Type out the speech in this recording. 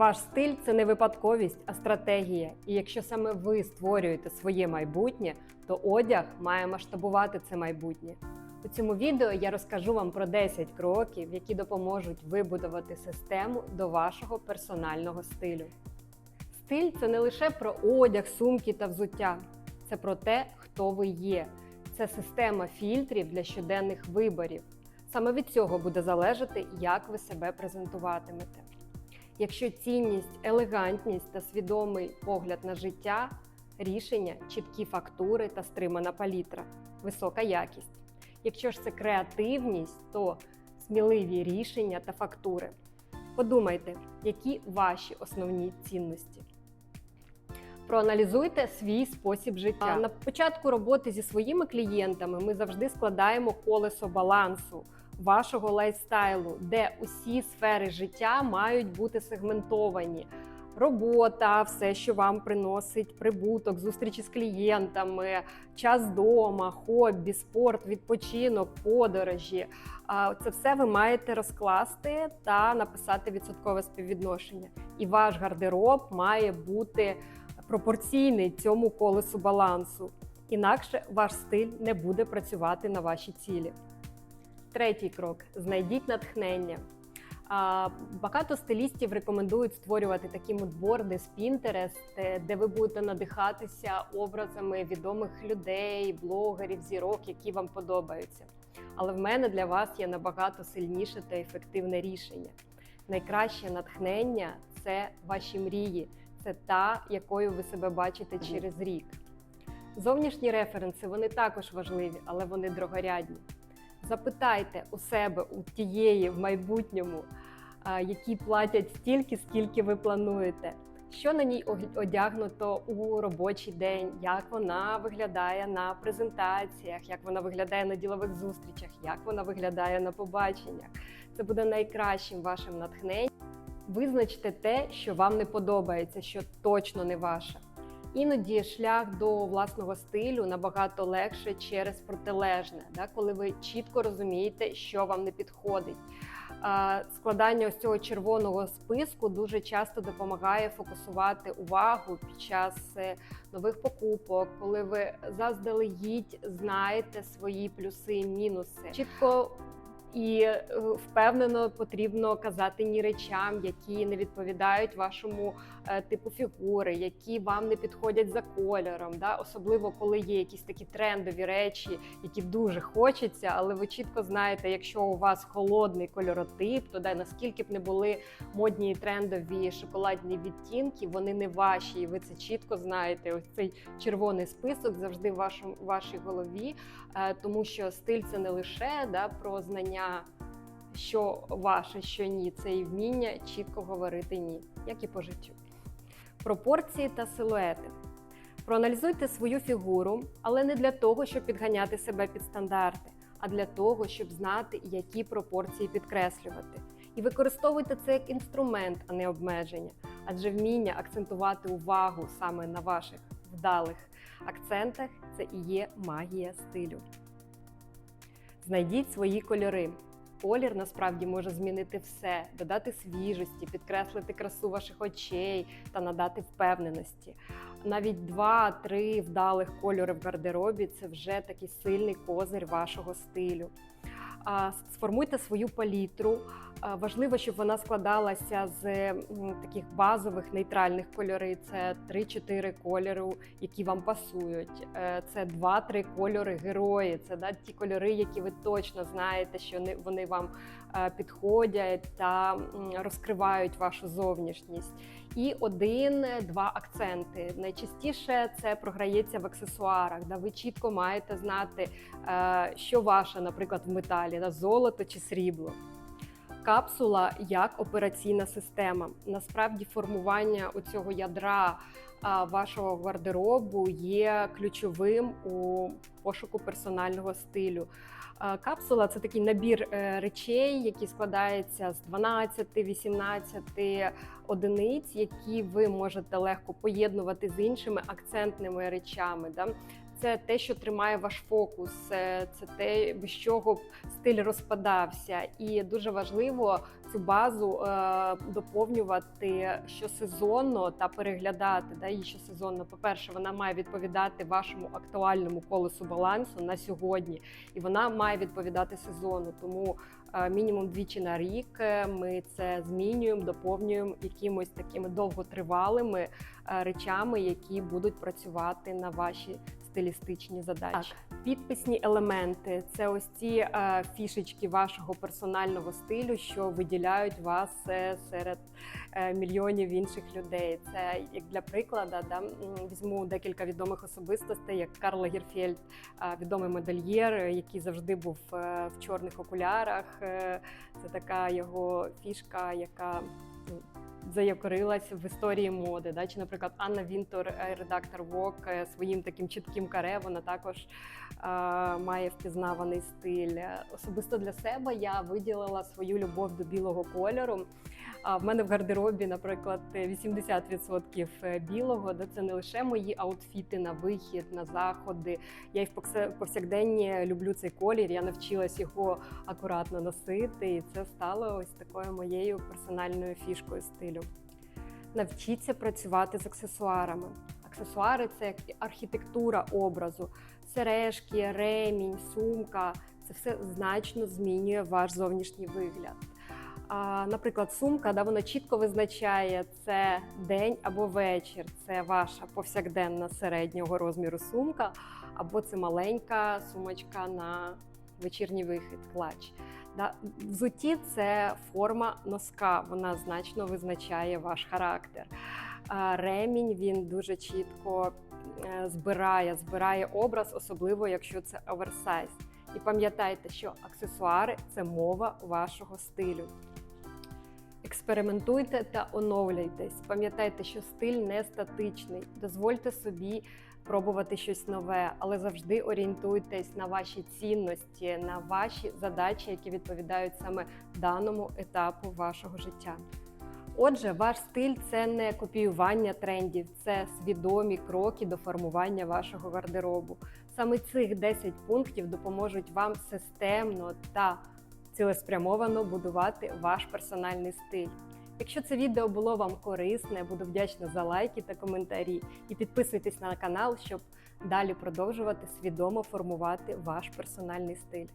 Ваш стиль це не випадковість, а стратегія. І якщо саме ви створюєте своє майбутнє, то одяг має масштабувати це майбутнє. У цьому відео я розкажу вам про 10 кроків, які допоможуть вибудувати систему до вашого персонального стилю. Стиль це не лише про одяг, сумки та взуття, це про те, хто ви є. Це система фільтрів для щоденних виборів. Саме від цього буде залежати, як ви себе презентуватимете. Якщо цінність, елегантність та свідомий погляд на життя, рішення, чіткі фактури та стримана палітра, висока якість. Якщо ж це креативність, то сміливі рішення та фактури. Подумайте, які ваші основні цінності. Проаналізуйте свій спосіб життя. На початку роботи зі своїми клієнтами ми завжди складаємо колесо балансу вашого лайфстайлу, де усі сфери життя мають бути сегментовані. Робота, все, що вам приносить прибуток, зустрічі з клієнтами, час вдома, хобі, спорт, відпочинок, подорожі. Це все ви маєте розкласти та написати відсоткове співвідношення. І ваш гардероб має бути пропорційний цьому колесу балансу. Інакше ваш стиль не буде працювати на ваші цілі. Третій крок: знайдіть натхнення. Багато стилістів рекомендують створювати такі мудборди з Pinterest, де- де ви будете надихатися образами відомих людей, блогерів, зірок, які вам подобаються. Але в мене для вас є набагато сильніше та ефективне рішення. Найкраще натхнення це ваші мрії, це та, якою ви себе бачите через рік. Зовнішні референси вони також важливі, але вони другорядні. Запитайте у себе, у тієї в майбутньому, які платять стільки, скільки ви плануєте. Що на ній одягнуто у робочий день, як вона виглядає на презентаціях, як вона виглядає на ділових зустрічах, як вона виглядає на побаченнях. Це буде найкращим вашим натхненням. Визначте те, що вам не подобається, що точно не ваше. Іноді шлях до власного стилю набагато легше через протилежне, да, коли ви чітко розумієте, що вам не підходить. Складання ось цього червоного списку дуже часто допомагає фокусувати увагу під час е, нових покупок, коли ви заздалегідь знаєте свої плюси і мінуси. Чітко і е, впевнено потрібно казати ні речам, які не відповідають вашому е, типу фігури, які вам не підходять за кольором. Да? Особливо коли є якісь такі трендові речі, які дуже хочеться, але ви чітко знаєте, якщо у вас холодний кольоротип, то да, наскільки б не були модні трендові шоколадні відтінки, вони не ваші, і ви це чітко знаєте. Ось цей червоний список завжди в вашому вашій голові, е, тому що стиль це не лише да, про знання що ваше, що ні, це і вміння чітко говорити ні, як і по життю. Пропорції та силуети. Проаналізуйте свою фігуру, але не для того, щоб підганяти себе під стандарти, а для того, щоб знати, які пропорції підкреслювати. І використовуйте це як інструмент, а не обмеження, адже вміння акцентувати увагу саме на ваших вдалих акцентах це і є магія стилю. Знайдіть свої кольори. Колір насправді може змінити все, додати свіжості, підкреслити красу ваших очей та надати впевненості. Навіть два-три вдалих кольори в гардеробі це вже такий сильний козир вашого стилю. Сформуйте свою палітру. А, Важливо, щоб вона складалася з таких базових нейтральних кольори. Це 3-4 кольори, які вам пасують. Е, Це 2-3 кольори герої. Це да, ті кольори, які ви точно знаєте, що вони вам е, підходять та розкривають вашу зовнішність. І один-два акценти. Найчастіше це програється в аксесуарах. Да? Ви чітко маєте знати, е, що ваше, наприклад, в металі да? золото чи срібло. Капсула як операційна система. Насправді формування у цього ядра вашого гардеробу є ключовим у пошуку персонального стилю. Капсула це такий набір е, речей, який складається з 12-18 одиниць, які ви можете легко поєднувати з іншими акцентними речами. Да? Це те, що тримає ваш фокус, це те, без чого б стиль розпадався. І дуже важливо цю базу е, доповнювати щосезонно та переглядати да, її щосезонно. По-перше, вона має відповідати вашому актуальному колесу балансу на сьогодні, і вона має відповідати сезону. Тому е, мінімум двічі на рік е, ми це змінюємо, доповнюємо якимось такими довготривалими речами, які будуть працювати на ваші стилістичні задачі. Підписні елементи це ось ці е, фішечки вашого персонального стилю, що виділяють вас е, серед е, мільйонів інших людей. Це як для прикладу, да, візьму декілька відомих особистостей, як Карл Лагерфельд, е, відомий модельєр, який завжди був е, в чорних окулярах. Е, Це така його фішка, яка заякорилась в історії моди. Да? Чи, наприклад, Анна Вінтор, е, редактор Vogue, е, своїм таким чітким каре, вона також е, має впізнаваний стиль. Особисто для себе я виділила свою любов до білого кольору. А в мене в гардеробі, наприклад, 80% білого. Де це не лише мої аутфіти на вихід, на заходи. Я і в повсякденні люблю цей колір. Я навчилась його акуратно носити, і це стало ось такою моєю персональною фішкою стилю. Навчіться працювати з аксесуарами. Аксесуари це як архітектура образу, сережки, ремінь, сумка. Це все значно змінює ваш зовнішній вигляд. А, наприклад, сумка, да, вона чітко визначає це день або вечір. Це ваша повсякденна середнього розміру сумка, або це маленька сумочка на вечірній вихід, клач. Да. Взутті це форма носка, вона значно визначає ваш характер. Ремінь він дуже чітко е, збирає, збирає образ, особливо якщо це оверсайз. І пам'ятайте, що аксесуари це мова вашого стилю. Експериментуйте та оновлюйтесь. Пам'ятайте, що стиль не статичний. Дозвольте собі пробувати щось нове, але завжди орієнтуйтесь на ваші цінності, на ваші задачі, які відповідають саме даному етапу вашого життя. Отже, ваш стиль це не копіювання трендів, це свідомі кроки до формування вашого гардеробу. Саме цих 10 пунктів допоможуть вам системно та цілеспрямовано будувати ваш персональний стиль. Якщо це відео було вам корисне, буду вдячна за лайки та коментарі. І підписуйтесь на канал, щоб далі продовжувати свідомо формувати ваш персональний стиль.